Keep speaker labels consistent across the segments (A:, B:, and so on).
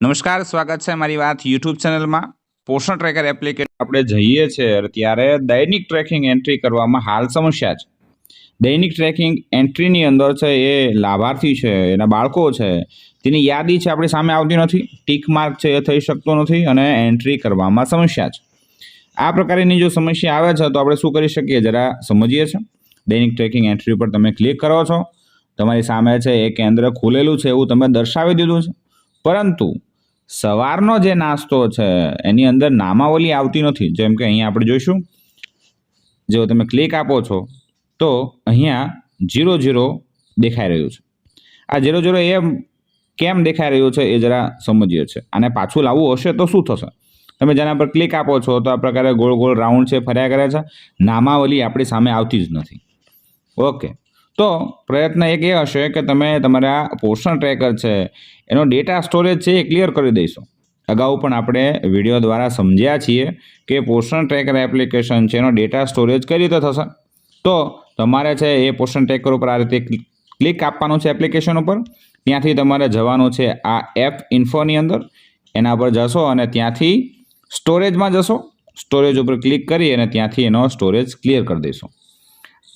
A: નમસ્કાર, સ્વાગત છે મારી વાત યુટ્યુબ ચેનલમાં. પોષણ ટ્રેકર એપ્લિકેશન આપણે જઈએ છીએ ત્યારે દૈનિક ટ્રેકિંગ એન્ટ્રી કરવામાં હાલ સમસ્યા છે. દૈનિક ટ્રેકિંગ એન્ટ્રીની અંદર છે એ લાભાર્થી છે, એના બાળકો છે, તેની યાદી છે આપણી સામે આવતી નથી ટીક માર્ક છે એ થઈ શકતો નથી અને એન્ટ્રી કરવામાં સમસ્યા છે. આ પ્રકારની જો સમસ્યા આવે છે તો આપણે શું કરી શકીએ જરા સમજીએ છીએ દૈનિક ટ્રેકિંગ એન્ટ્રી ઉપર તમે ક્લિક કરો છો. તમારી સામે છે એ કેન્દ્ર ખુલેલું છે એવું તમે દર્શાવી દીધું છે. પરંતુ સવારનો જે નાસ્તો છે, એની અંદર નામાવલી આવતી નથી. જેમ કે અહીંયા આપણે જોઈશું, જો તમે ક્લિક આપો છો, તો અહીંયા જીરો જીરો દેખાઈ રહ્યું છે. આ જીરો જીરો એમ કેમ દેખાઈ રહ્યું છે એ જરા સમજીએ છે અને પાછું લાવવું હશે તો શું થશે? તમે જેના પર ક્લિક આપો છો, તો આ પ્રકારે ગોળ ગોળ રાઉન્ડ છે, ફર્યા કરે છે. નામાવલી આપણી સામે આવતી જ નથી. ઓકે તો પ્રયત્ન એક એ હશે કે તમે તમારા પોષણ ટ્રેકર છે, એનો ડેટા સ્ટોરેજ છે એ ક્લિયર કરી દઈશું. અગાઉ પણ આપણે વીડિયો દ્વારા સમજ્યા છીએ કે પોષણ ટ્રેકર એપ્લિકેશન છે, એનો ડેટા સ્ટોરેજ કઈ રીતે થશે. તો તમારે છે એ પોષણ ટ્રેકર ઉપર આ રીતે ક્લિક આપવાનું છે એપ્લિકેશન ઉપર. ત્યાંથી તમારે જવાનું છે આ એપ ઇન્ફોની અંદર. એના પર જશો અને ત્યાંથી સ્ટોરેજમાં જશો. સ્ટોરેજ ઉપર ક્લિક કરી અને ત્યાંથી એનો સ્ટોરેજ ક્લિયર કરી દઈશું.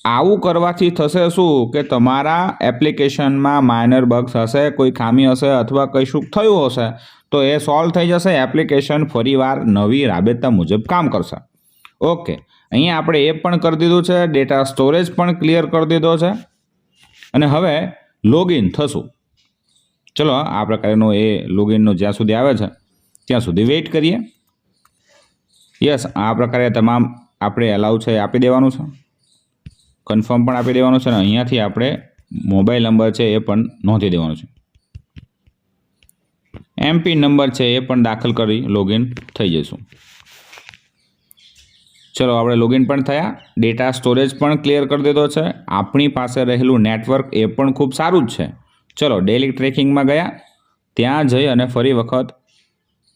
A: આવું કરવાથી થશે શું? કે તમારા એપ્લિકેશનમાં માઇનર બગ્સ હશે, કોઈ ખામી હશે અથવા કંઈ શું થયું હશે? તો એ સોલ્વ થઈ જશે, એપ્લિકેશન ફરીવાર નવી રાબેતા મુજબ કામ કરશે. ઓકે, અહીંયા આપણે એ પણ કરી દીધું છે, ડેટા સ્ટોરેજ પણ ક્લિયર કરી દીધો છે. અને હવે લોગિન થશું. ચલો, આ પ્રકારનું એ લોગિનનું જ્યાં સુધી આવે છે, ત્યાં સુધી વેઇટ કરીએ. યસ, આ પ્રકારે તમામ આપણે એલાઉ છે આપી દેવાનું છે. કન્ફર્મ પણ આપી દેવાનું છે અને અહીંયાથી આપણે મોબાઈલ નંબર છે એ પણ નોંધી દેવાનો છે. એમપી નંબર છે એ પણ દાખલ કરી લોગિન થઈ જઈશું. ચલો, આપણે લોગિન પણ થયા. ડેટા સ્ટોરેજ પણ ક્લિયર કરી દીધો છે. આપણી પાસે રહેલું નેટવર્ક એ પણ ખૂબ સારું જ છે. ચલો ડેલી ટ્રેકિંગમાં ગયા. ત્યાં જઈ અને ફરી વખત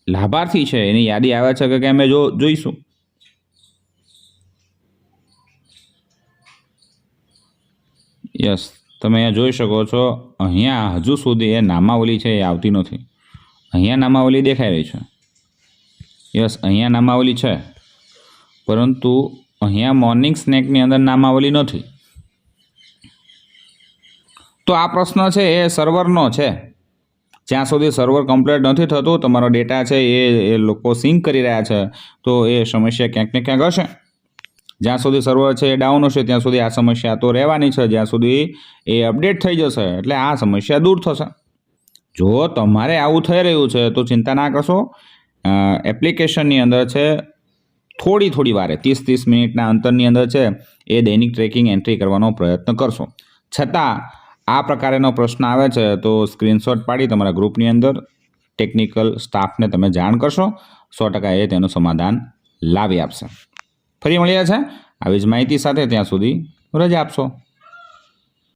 A: લાભાર્થી છે, એની યાદી આવે છે કે કેમ એ જો જોઈશું. યસ, તમે અહીંયા જોઈ શકો છો, અહીંયા હજુ સુધી એ નામાવલી છે એ આવતી નથી. અહીંયા નામાવલી દેખાઈ રહી છે. યસ, અહીંયા નામાવલી છે. પરંતુ અહીંયા મોર્નિંગ સ્નેકની અંદર નામાવલી નથી. તો આ પ્રશ્ન છે એ સર્વરનો છે. જ્યાં સુધી સર્વર કમ્પ્લીટ નથી થતું, તમારો ડેટા છે એ એ લોકો સિંક કરી રહ્યા છે, તો એ સમસ્યા ક્યાંક ને ક્યાંક હશે. જ્યાં સુધી સર્વર છે એ ડાઉન હશે, ત્યાં સુધી આ સમસ્યા તો રહેવાની છે, જ્યાં સુધી એ અપડેટ થઈ જશે, એટલે આ સમસ્યા દૂર થશે. જો તમારે આવું થઈ રહ્યું છે, તો ચિંતા ના કરશો. એપ્લિકેશનની અંદર છે, થોડી થોડી વારે, ત્રીસ ત્રીસ મિનિટના અંતરની અંદર છે, એ દૈનિક ટ્રેકિંગ એન્ટ્રી કરવાનો પ્રયત્ન કરશો. છતાં, આ પ્રકારેનો પ્રશ્ન આવે છે, તો સ્ક્રીનશોટ પાડી તમારા ગ્રુપની અંદર ટેકનિકલ સ્ટાફને તમે જાણ કરશો. સો ટકા એ તેનું સમાધાન લાવી આપશે. ફરી મળ્યા છે. આવી જ માહિતી સાથે ત્યાં સુધી રજા આપશો.